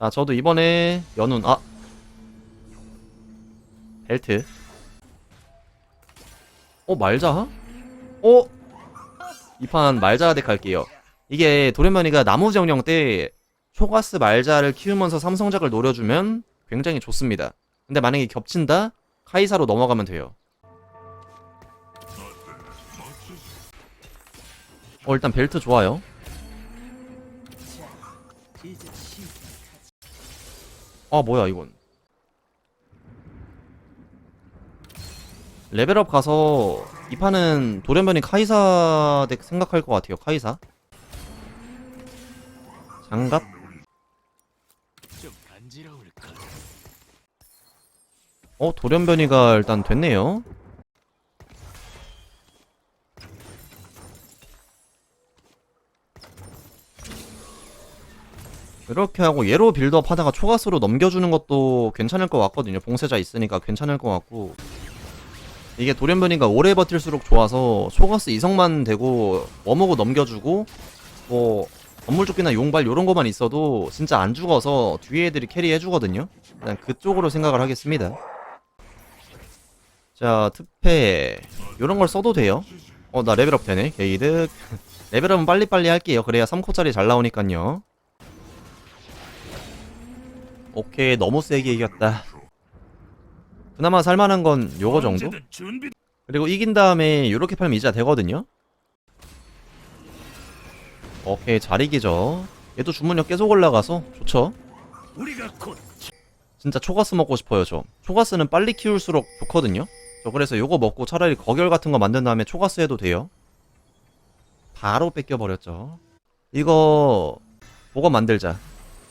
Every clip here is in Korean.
자, 저도 이번에 연운, 아! 벨트. 어, 말자? 어? 이 판 말자 덱 할게요. 이게 도련면이가 나무 정령 때 초가스 말자를 키우면서 삼성작을 노려주면 굉장히 좋습니다. 근데 만약에 겹친다? 카이사로 넘어가면 돼요. 어, 일단 벨트 좋아요. 아, 뭐야, 이건. 레벨업 가서 이 판은 돌연변이 카이사 덱 생각할 것 같아요. 카이사. 장갑? 어, 돌연변이가 일단 됐네요. 이렇게 하고 얘로 빌드업 하다가 초가스로 넘겨주는 것도 괜찮을 것 같거든요. 봉쇄자 있으니까 괜찮을 것 같고. 이게 돌연변이가 오래 버틸수록 좋아서 초가스 이성만 되고 워머고 넘겨주고 뭐 건물조끼나 용발 요런 거만 있어도 진짜 안 죽어서 뒤에 애들이 캐리 해주거든요. 일단 그쪽으로 생각을 하겠습니다. 자, 특패 요런 걸 써도 돼요. 어, 나 레벨업 되네. 게이드. 레벨업은 빨리빨리 할게요. 그래야 3코짜리 잘 나오니깐요. 오케이, 너무 세게 이겼다. 그나마 살만한 건 요거 정도? 그리고 이긴 다음에 요렇게 팔면 이자 되거든요. 오케이, 잘 이기죠. 얘도 주문력 계속 올라가서 좋죠. 진짜 초가스 먹고 싶어요, 저. 초가스는 빨리 키울수록 좋거든요. 저 그래서 요거 먹고 차라리 거결 같은 거 만든 다음에 초가스 해도 돼요. 바로 뺏겨버렸죠. 이거 보거 만들자.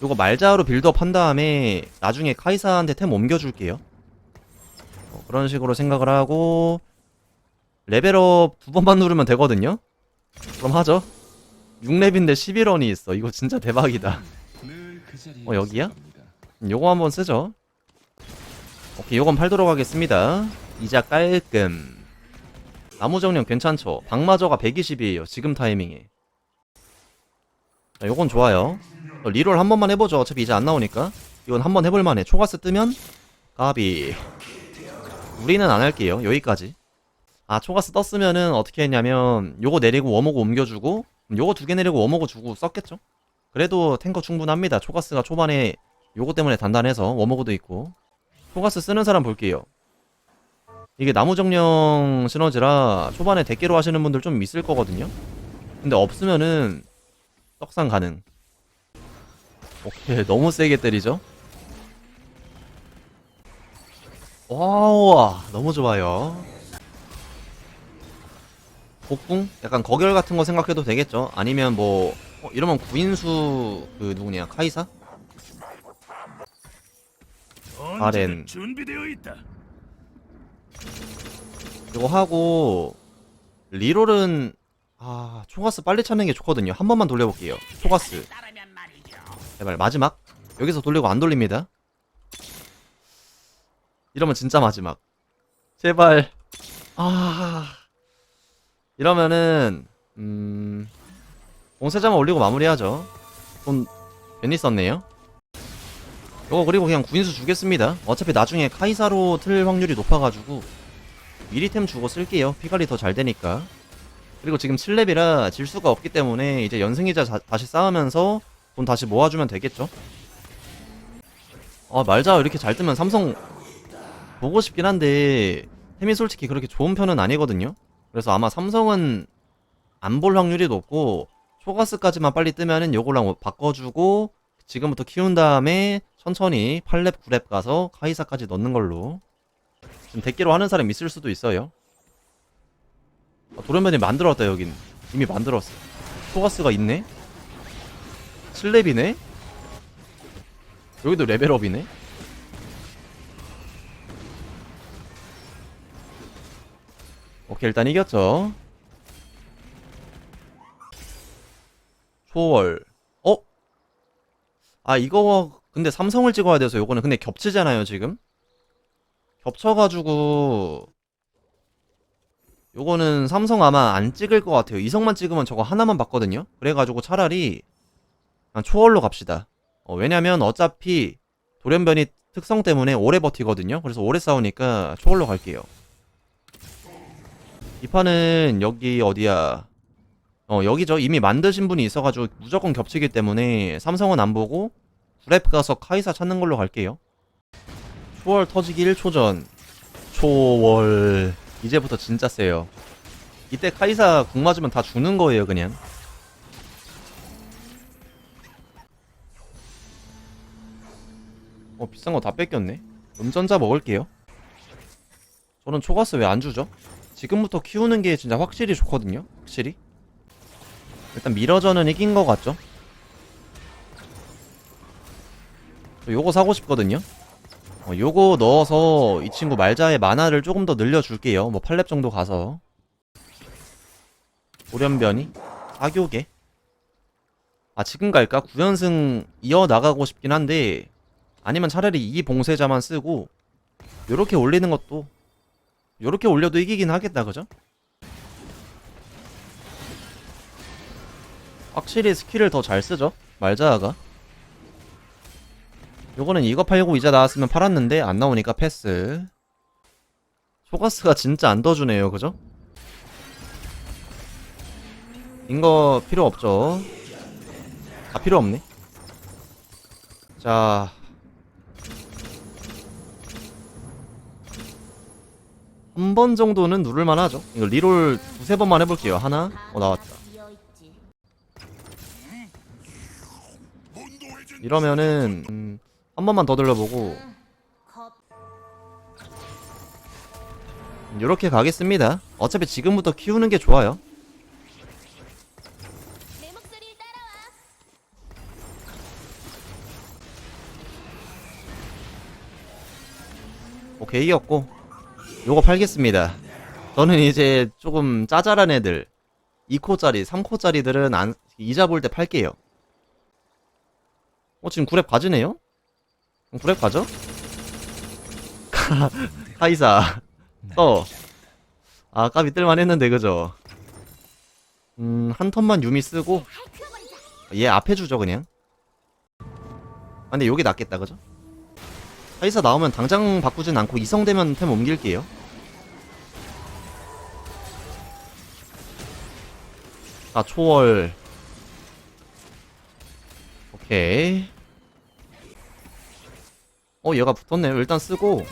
요거 말자로 빌드업 한 다음에 나중에 카이사한테 템 옮겨줄게요. 어, 그런 식으로 생각을 하고 레벨업 두 번만 누르면 되거든요. 그럼 하죠. 6렙인데 11원이 있어. 이거 진짜 대박이다. 어, 여기야? 음, 요거 한번 쓰죠. 오케이, 요건 팔도록 하겠습니다. 이자 깔끔. 나무 정령 괜찮죠? 방마저가 120이에요. 지금 타이밍에. 자, 요건 좋아요. 어, 리롤 한 번만 해보죠. 어차피 이제 안 나오니까. 이건 한 번 해볼만해. 초가스 뜨면 까비. 우리는 안 할게요. 여기까지. 아, 초가스 떴으면은 어떻게 했냐면 요거 내리고 워머고 옮겨주고 요거 두 개 내리고 워머고 주고 썼겠죠? 그래도 탱커 충분합니다. 초가스가 초반에 요거 때문에 단단해서 워머그도 있고 초가스 쓰는 사람 볼게요 이게 나무 정령 시너지라 초반에 대깨로 하시는 분들 좀 있을 거거든요 근데 없으면은 떡상 가능 오케이 너무 세게 때리죠 와우 너무 좋아요 복궁? 약간 거결 같은 거 생각해도 되겠죠 아니면 뭐 어, 이러면 구인수 그 누구냐 카이사? 바렌. 언제든 준비되어 있다. 이거 하고 리롤은 아 초가스 빨리 찾는 게 좋거든요. 한 번만 돌려볼게요. 초가스 제발 마지막 여기서 돌리고 안 돌립니다. 이러면 진짜 마지막. 제발 아 이러면은 음 공세자만 올리고 마무리하죠. 돈 괜히 썼네요. 이거 그리고 그냥 구인수 주겠습니다. 어차피 나중에 카이사로 틀 확률이 높아가지고 미리 템 주고 쓸게요. 피관리 더잘 되니까. 그리고 지금 7렙이라 질 수가 없기 때문에 이제 연승이자 자- 다시 싸우면서 돈 다시 모아주면 되겠죠. 아 말자. 이렇게 잘 뜨면 삼성 보고 싶긴 한데 템이 솔직히 그렇게 좋은 편은 아니거든요. 그래서 아마 삼성은 안 볼 확률이 높고 초가스까지만 빨리 뜨면은 요걸랑 바꿔주고 지금부터 키운 다음에 천천히 8렙 9렙 가서 카이사까지 넣는 걸로. 지금 대기로 하는 사람 있을 수도 있어요. 아, 도련변이 만들었다 여긴. 이미 만들었어. 초가스가 있네 7렙이네? 여기도 레벨업이네? 오케이 일단 이겼죠? 초월. 어? 아 이거 근데 삼성을 찍어야 돼서 요거는 근데 겹치잖아요 지금? 겹쳐가지고 요거는 삼성 아마 안 찍을 것 같아요. 이성만 찍으면 저거 하나만 봤거든요? 그래가지고 차라리 초월로 갑시다 어, 왜냐면 어차피 돌연변이 특성 때문에 오래 버티거든요. 그래서 오래 싸우니까 초월로 갈게요. 이 판은 여기 어디야? 어 여기죠. 이미 만드신 분이 있어가지고 무조건 겹치기 때문에 삼성은 안 보고 브랩 가서 카이사 찾는 걸로 갈게요. 초월 터지기 1초 전. 초월. 이제부터 진짜 세요. 이때 카이사 궁 맞으면 다 죽는 거예요, 그냥. 어, 비싼 거 다 뺏겼네. 음전자 먹을게요. 저는 초가스 왜 안 주죠? 지금부터 키우는 게 진짜 확실히 좋거든요. 확실히. 일단 미러전은 이긴 거 같죠? 저 요거 사고 싶거든요. 어, 요거 넣어서 이 친구 말자의 만화를 조금 더 늘려줄게요. 뭐 8렙 정도 가서. 돌연변이? 사교계? 아 지금 갈까? 9연승 이어나가고 싶긴 한데 아니면 차라리 이 봉쇄자만 쓰고 요렇게 올리는 것도 요렇게 올려도 이기긴 하겠다 그죠? 확실히 스킬을 더 잘 쓰죠 말자가 요거는 이거 팔고 이자 나왔으면 팔았는데 안 나오니까 패스 소가스가 진짜 안 떠주네요 그죠? 인거 필요 없죠 다 필요 없네 자 한 번 정도는 누를만 하죠. 이거 리롤 두세 번만 해볼게요. 하나, 어, 나왔다. 이러면은, 음, 한 번만 더 들려보고, 이렇게 가겠습니다. 어차피 지금부터 키우는 게 좋아요. 내 목소리를 따라와. 오케이, 이겼고, 요거 팔겠습니다. 저는 이제 조금 짜잘한 애들, 2코짜리, 3코짜리들은 안, 이자 볼 때 팔게요. 어, 지금 9렙 가지네요? 그럼 9렙 가죠? 카- 카이사. 떠. 아, 아까 믿을만 했는데, 그죠? 음, 한 턴만 유미 쓰고, 얘 앞에 주죠, 그냥. 아, 근데 요게 낫겠다, 그죠? 카이사 나오면 당장 바꾸진 않고 이성되면 템 옮길게요. 아, 초월. 오케이. 어, 얘가 붙었네요. 일단 쓰고.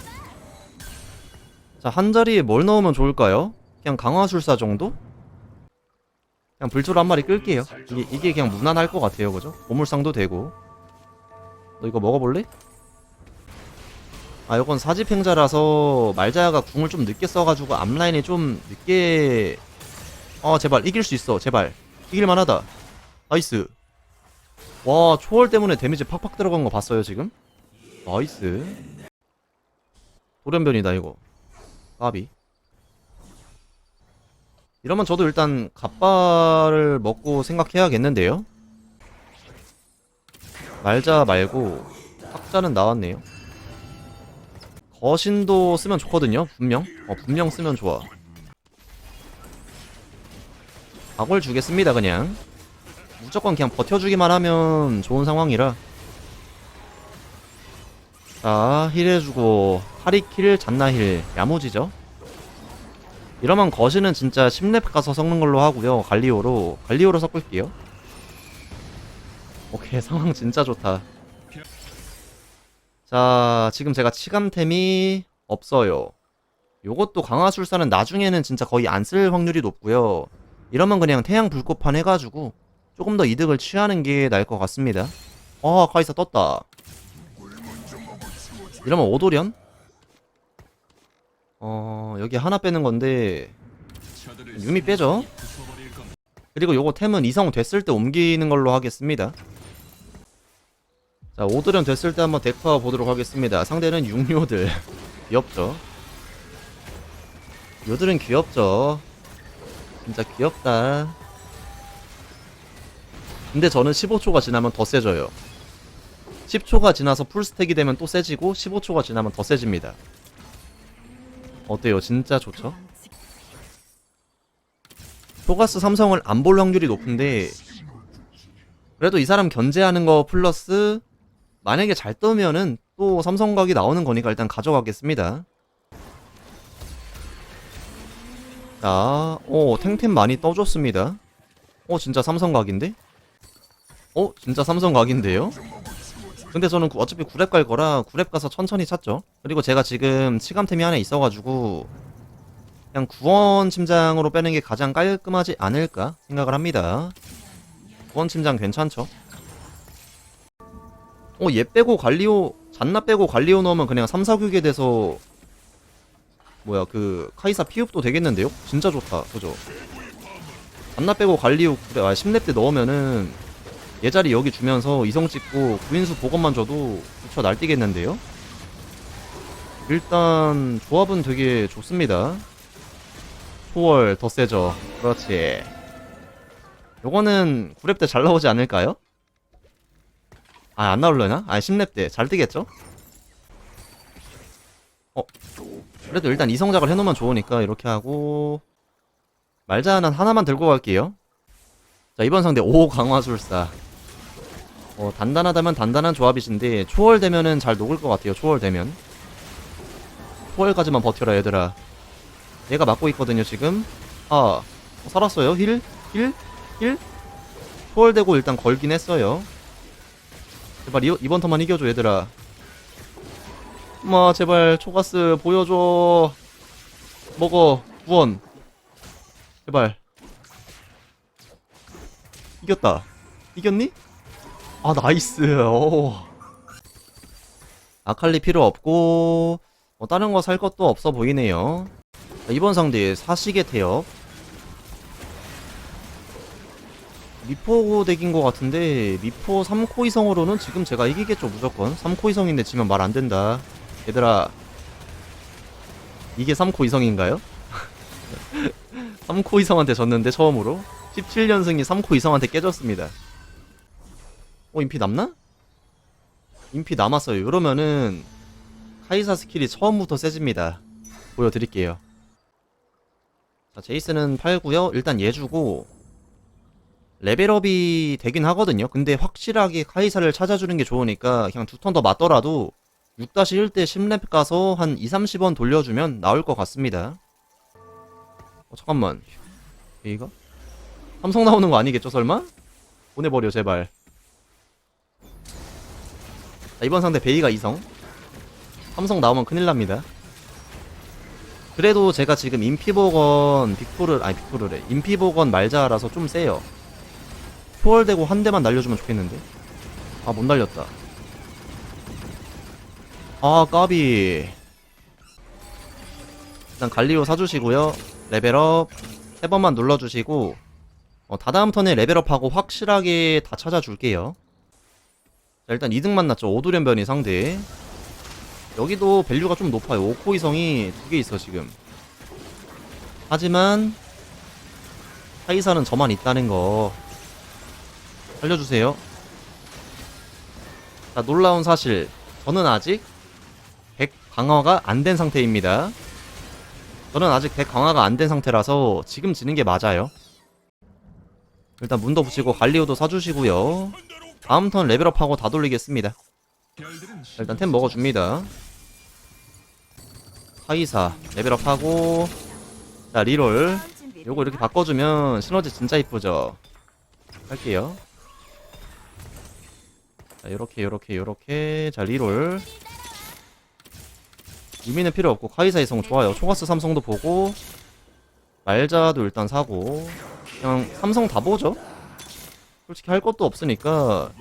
자, 한 자리에 뭘 넣으면 좋을까요? 그냥 강화술사 정도? 그냥 불초로 한 마리 끌게요. 이게, 이게 그냥 무난할 것 같아요. 그죠? 보물상도 되고. 너 이거 먹어볼래? 아, 이건 사지팽자라서 말자야가 궁을 좀 늦게 써가지고 앞라인이 좀 늦게. 어, 제발 이길 수 있어. 제발 이길만 하다. 나이스. 와, 초월 때문에 데미지 팍팍 들어간 거 봤어요, 지금? 나이스. 돌연변이다, 이거. 까비. 이러면 저도 일단 갑바를 먹고 생각해야겠는데요? 말자 말고 탁자는 나왔네요. 거신도 쓰면 좋거든요, 분명. 어, 분명 쓰면 좋아. 각을 주겠습니다, 그냥. 무조건 그냥 버텨주기만 하면 좋은 상황이라. 자, 힐 해주고, 하리킬, 잔나힐, 야무지죠? 이러면 거신은 진짜 10렙 가서 섞는 걸로 하고요. 갈리오로. 갈리오로 섞을게요. 오케이, 상황 진짜 좋다. 자, 지금 제가 치감템이 없어요. 요것도 강화술사는 나중에는 진짜 거의 안 쓸 확률이 높고요. 이러면 그냥 태양 불꽃판 해가지고 조금 더 이득을 취하는 게 나을 것 같습니다. 아, 카이사 떴다. 이러면 오도련? 어, 여기 하나 빼는 건데 유미 빼죠. 그리고 요거 템은 이성 됐을 때 옮기는 걸로 하겠습니다. 자, 오드련 됐을 때 한번 데카 보도록 하겠습니다. 상대는 육료들. 귀엽죠? 요들은 귀엽죠? 진짜 귀엽다. 근데 저는 15초가 지나면 더 세져요. 10초가 지나서 풀스택이 되면 또 세지고 15초가 지나면 더 세집니다. 어때요? 진짜 좋죠? 토가스 삼성을 안 볼 확률이 높은데 그래도 이 사람 견제하는 거 플러스 만약에 잘 뜨면은 또 삼성각이 나오는 거니까 일단 가져가겠습니다. 자, 오, 탱템 많이 떠줬습니다. 어, 진짜 삼성각인데? 어, 진짜 삼성각인데요? 근데 저는 구- 어차피 9렙 갈 거라 9렙 가서 천천히 찾죠. 그리고 제가 지금 치감템이 하나 있어가지고 그냥 구원 침장으로 빼는 게 가장 깔끔하지 않을까 생각을 합니다. 구원 침장 괜찮죠? 어, 얘 빼고 갈리오, 잔나 빼고 갈리오 넣으면 그냥 3, 4규게 돼서 뭐야 그 카이사 피읍도 되겠는데요? 진짜 좋다 그죠? 잔나 빼고 갈리오 그래 아 10렙 때 넣으면은 얘 자리 여기 주면서 이성 찍고 구인수 보건만 줘도 부처 날뛰겠는데요? 일단 조합은 되게 좋습니다 초월 더 세죠 그렇지 요거는 9렙 때 잘 나오지 않을까요? 아 안 나올려나? 아 10렙 때잘 뜨겠죠? 어 그래도 일단 이성작을 해놓으면 좋으니까 이렇게 하고 말자는 하나만 들고 갈게요. 자 이번 상대 5 강화술사. 어, 단단하다면 단단한 조합이신데 초월되면은 잘 녹을 것 같아요 초월되면. 초월까지만 버텨라 얘들아. 얘가 맞고 있거든요 지금. 아 어, 살았어요? 힐? 힐? 힐? 초월되고 일단 걸긴 했어요. 제발 이, 이번 턴만 이겨줘 얘들아 마 제발 초가스 보여줘. 먹어 구원. 제발. 이겼다. 이겼니? 아 나이스. 오. 아칼리 필요 없고 뭐 다른 거 살 것도 없어 보이네요. 자, 이번 상대 사시계 태엽. 미포 덱인 것 같은데 미포 3코 이성으로는 지금 제가 이기겠죠 무조건. 3코 이성인데 지면 말 안 된다 얘들아 이게 3코 이성인가요? 3코 이성한테 졌는데 처음으로? 17연승이 3코 이성한테 깨졌습니다. 어 인피 남나? 인피 남았어요. 이러면은 카이사 스킬이 처음부터 세집니다. 보여드릴게요. 자 제이스는 팔고요? 일단 얘 주고 레벨업이 되긴 하거든요. 근데 확실하게 카이사를 찾아주는 게 좋으니까 그냥 두 턴 더 맞더라도 6-1때 10렙 가서 한 2, 30원 돌려주면 나올 것 같습니다. 어 잠깐만. 이가? 삼성 나오는 거 아니겠죠 설마? 보내버려 제발. 자, 이번 상대 베이가 2성. 삼성 나오면 큰일 납니다. 그래도 제가 지금 인피보건 빅토르 아니 빅토르래. 인피보건 말자라서 좀 세요. 초월되고 한 대만 날려주면 좋겠는데? 아 못 날렸다 아 까비. 일단 갈리오 사주시고요. 레벨업 세 번만 눌러주시고 어, 다다음 턴에 레벨업하고 확실하게 다 찾아줄게요. 자, 일단 2등 만났죠. 오두련변이 상대. 여기도 밸류가 좀 높아요. 오코 이성이 두 개 있어 지금. 하지만 하이사는 저만 있다는 거 알려주세요. 자 놀라운 사실. 저는 아직 100 강화가 안 된 상태입니다. 저는 아직 100 강화가 안 된 상태라서 지금 지는 게 맞아요. 일단 문도 붙이고 갈리오도 사주시고요. 다음 턴 레벨업하고 다 돌리겠습니다. 일단 템 먹어줍니다. 카이사 레벨업하고 자 리롤. 요거 이렇게 바꿔주면 시너지 진짜 이쁘죠? 할게요. 자 요렇게 요렇게 요렇게. 자 리롤 유미는 필요 없고 카이사 이성 좋아요. 초가스 삼성도 보고 말자도 일단 사고 그냥 삼성 다 보죠. 솔직히 할 것도 없으니까.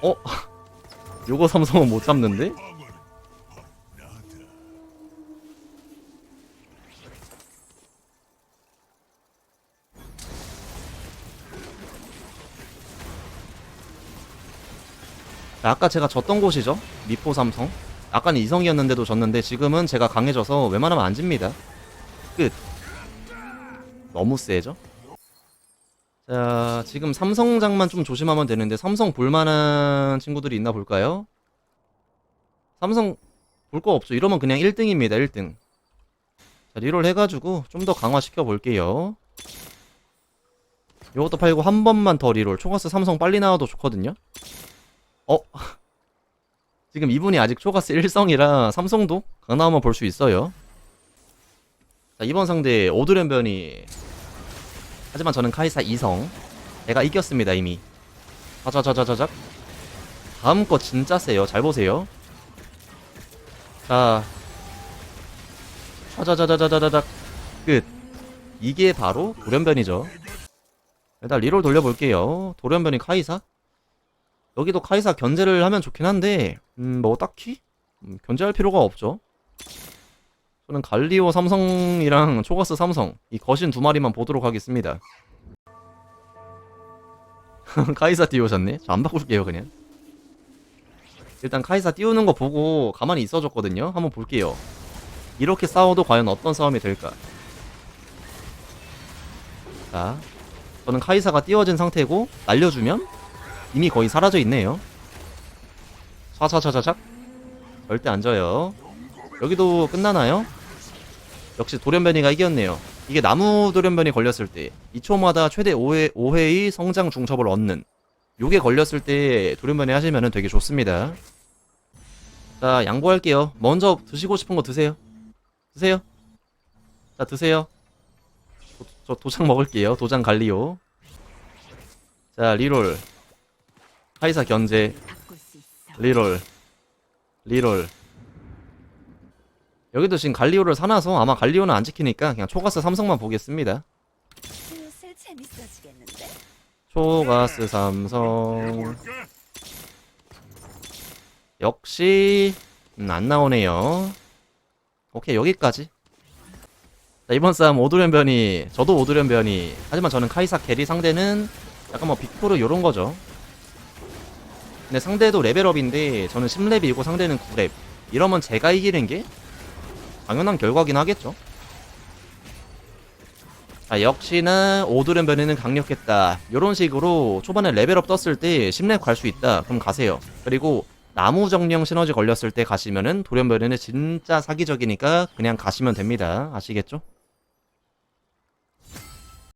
어? 요거 삼성은 못 잡는데? 자, 아까 제가 졌던 곳이죠? 미포 삼성 아까는 이성이었는데도 졌는데 지금은 제가 강해져서 웬만하면 안 집니다. 끝. 너무 세죠? 자 지금 삼성장만 좀 조심하면 되는데 삼성 볼만한 친구들이 있나 볼까요? 삼성 볼 거 없죠. 이러면 그냥 1등입니다 1등. 자 리롤 해가지고 좀 더 강화시켜 볼게요. 요것도 팔고 한 번만 더 리롤. 초가스 삼성 빨리 나와도 좋거든요. 어? 지금 이분이 아직 초가스 1성이라 삼성도 강남만 볼수 있어요. 자, 이번 상대 오드렌변이 하지만 저는 카이사 2성. 제가 이겼습니다, 이미. 자자자자자작. 다음 거 진짜 세요. 잘 보세요. 자. 자자자자자자작. 끝. 이게 바로 돌연변이죠. 일단 리롤 돌려볼게요. 돌연변이 카이사? 여기도 카이사 견제를 하면 좋긴 한데, 음, 뭐 딱히? 음, 견제할 필요가 없죠. 저는 갈리오 삼성이랑 초가스 삼성, 이 거신 두 마리만 보도록 하겠습니다. 카이사 띄우셨네? 저 안 바꿀게요, 그냥. 일단 카이사 띄우는 거 보고 가만히 있어줬거든요? 한번 볼게요. 이렇게 싸워도 과연 어떤 싸움이 될까? 자, 저는 카이사가 띄워진 상태고 날려주면 이미 거의 사라져 있네요. 샤샤샤샤샥 절대 안 져요. 여기도 끝나나요? 역시 돌연변이가 이겼네요. 이게 나무 돌연변이 걸렸을 때 2초마다 최대 5회, 5회의 성장 중첩을 얻는 요게 걸렸을 때 돌연변이 하시면 되게 좋습니다. 자, 양보할게요. 먼저 드시고 싶은 거 드세요. 드세요. 자, 드세요. 도, 저 도장 먹을게요. 도장 갈리오. 자, 리롤. 카이사 견제. 리롤. 리롤. 여기도 지금 갈리오를 사놔서 아마 갈리오는 안 지키니까 그냥 초가스 삼성만 보겠습니다. 초가스 삼성. 역시 음, 안 나오네요. 오케이 여기까지. 자, 이번 싸움 오드련변이 저도 오드련변이 하지만 저는 카이사 캐리 상대는 약간 뭐 빅토르 요런 거죠. 근데 상대도 레벨업인데 저는 10렙이고 상대는 9렙. 이러면 제가 이기는 게 당연한 결과긴 하겠죠. 자, 역시나 오드렌 변이는 강력했다. 이런 식으로 초반에 레벨업 떴을 때 10렙 갈 수 있다. 그럼 가세요. 그리고 나무 정령 시너지 걸렸을 때 가시면은 돌연 변이는 진짜 사기적이니까 그냥 가시면 됩니다. 아시겠죠?